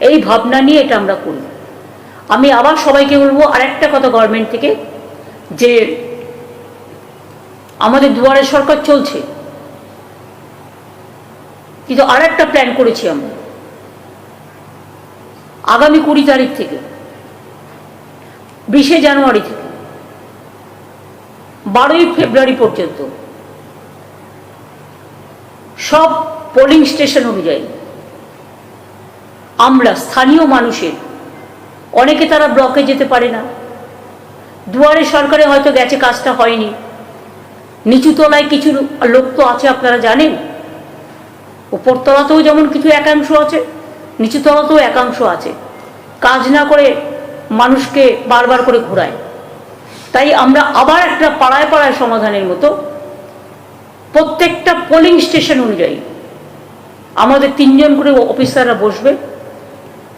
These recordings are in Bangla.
এই ভাবনা নিয়ে এটা আমরা করি আমি আবার সবাইকে বলব আর একটা কথা গভর্নমেন্ট থেকে, যে আমাদের দুয়ারে সরকার চলছে। কিন্তু আর একটা প্ল্যান করেছি আমরা। আগামী কুড়ি তারিখ থেকে, বিশে জানুয়ারি থেকে, বারোই ফেব্রুয়ারি পর্যন্ত সব পোলিং স্টেশন অনুযায়ী আমরা স্থানীয় মানুষের। অনেকে তারা ব্লকে যেতে পারে না। দুয়ারে সরকারে হয়তো গেছে, কাজটা হয়নি। নিচুতলায় কিছু লোক তো আছে, আপনারা জানেন? উপরতলাতেও যেমন কিছু একাংশ আছে, নিচুতলাতেও একাংশ আছে। কাজ না করে মানুষকে বারবার করে ঘোরায়। তাই আমরা আবার একটা পাড়ায় পাড়ায় সমাধানের মতো প্রত্যেকটা পোলিং স্টেশন অনুযায়ী আমাদের তিনজন করে অফিসাররা বসবে।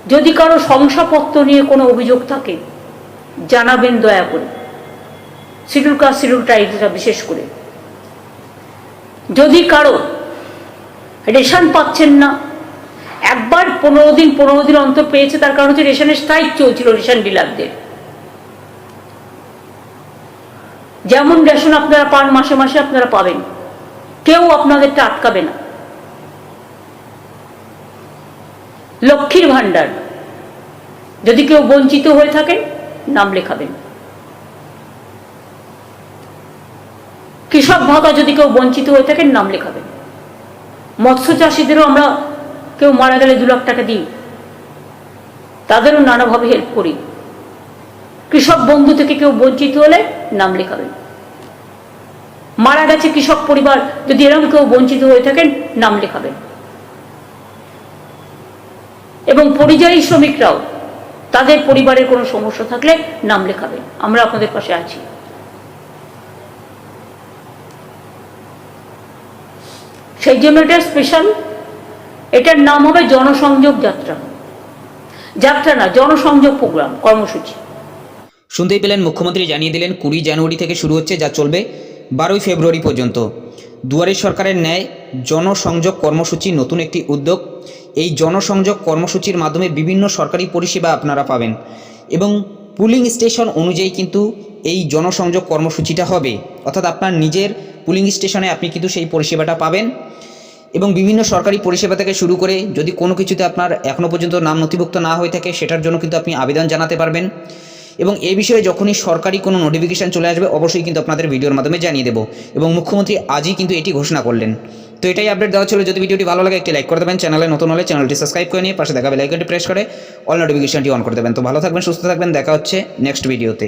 যদি কারও শংসাপত্র নিয়ে কোনো অভিযোগ থাকে, জানাবেন দয়া করে। শিডিউল কাস্ট শিডিউল ট্রাইবটা বিশেষ করে। যদি কারও রেশন পাচ্ছেন না, একবার পনেরো দিন পনেরো দিন অন্তর পেয়েছে, তার কারণ হচ্ছে রেশনের স্ট্রাইক চলছিল রেশন ডিলারদের। যেমন রেশন আপনারা পান, মাসে মাসে আপনারা পাবেন। কেউ আপনাদেরটা আটকাবে না। লক্ষ্মীর ভাণ্ডার। যদি কেউ বঞ্চিত হয়ে থাকেন নাম লেখাবেন। কৃষক ভাতা যদি কেউ বঞ্চিত হয়ে থাকেন নাম লেখাবেন। মৎস্য চাষিদেরও আমরা কেউ মারা গেলে দু লাখ টাকা দিই। তাদেরও নানাভাবে হেল্প করি। কৃষক বন্ধু থেকে কেউ বঞ্চিত হলে, নাম লেখাবেন। মারা গেছে কৃষক পরিবার, যদি এরকম কেউ বঞ্চিত হয়ে থাকেন, নাম লেখাবেন। এবং পরিযায়ী শ্রমিকরাও তাদের পরিবারের কোনো সমস্যা থাকলে নাম লেখাবেন আমরা আপনাদের পাশে আছি। সেই জন্য এটা স্পেশাল এটার নাম হবে জনসংযোগ যাত্রা। যাত্রা না, জনসংযোগ প্রোগ্রাম কর্মসূচি। শুনতেই পেলেন, মুখ্যমন্ত্রী জানিয়ে দিলেন, কুড়ি জানুয়ারি থেকে শুরু হচ্ছে যা চলবে বারোই ফেব্রুয়ারি পর্যন্ত। দুয়ারে সরকারের ন্যায় জনসংযোগ কর্মসূচি নতুন একটি উদ্যোগ। এই জনসংযোগ কর্মসূচির মাধ্যমে বিভিন্ন সরকারি পরিষেবা আপনারা পাবেন এবং পুলিং স্টেশন অনুযায়ী কিন্তু এই জনসংযোগ কর্মসূচিটা হবে। অর্থাৎ আপনার নিজের পুলিং স্টেশনে আপনি কিন্তু সেই পরিষেবাটা পাবেন এবং বিভিন্ন সরকারি পরিষেবা থেকে শুরু করে যদি কোনো কিছুতে আপনার এখনও পর্যন্ত নাম নথিভুক্ত না হয়ে থাকে, সেটার জন্য কিন্তু আপনি আবেদন জানাতে পারবেন। এবং এ বিষয়ে যখনই সরকারি কোনো নোটিফিকেশান চলে আসবে, অবশ্যই কিন্তু আপনাদের ভিডিওর মাধ্যমে জানিয়ে দেবো এবং মুখ্যমন্ত্রী আজই কিন্তু এটি ঘোষণা করলেন। তো এটাই আপডেট দেওয়া ছিল। যদি ভিডিওটি ভালো লাগে, একটি লাইক করে দেবেন। চ্যানেলে নতুন হলে চ্যানেলটি সাবস্ক্রাইব করে নিয়ে পাশে দেখা বেলাইকনটি প্রেস করে অল নোটিফিকেশনটি অন করে দেবেন। তো ভালো থাকবেন, সুস্থ থাকবেন। দেখা হচ্ছে নেক্সট ভিডিওতে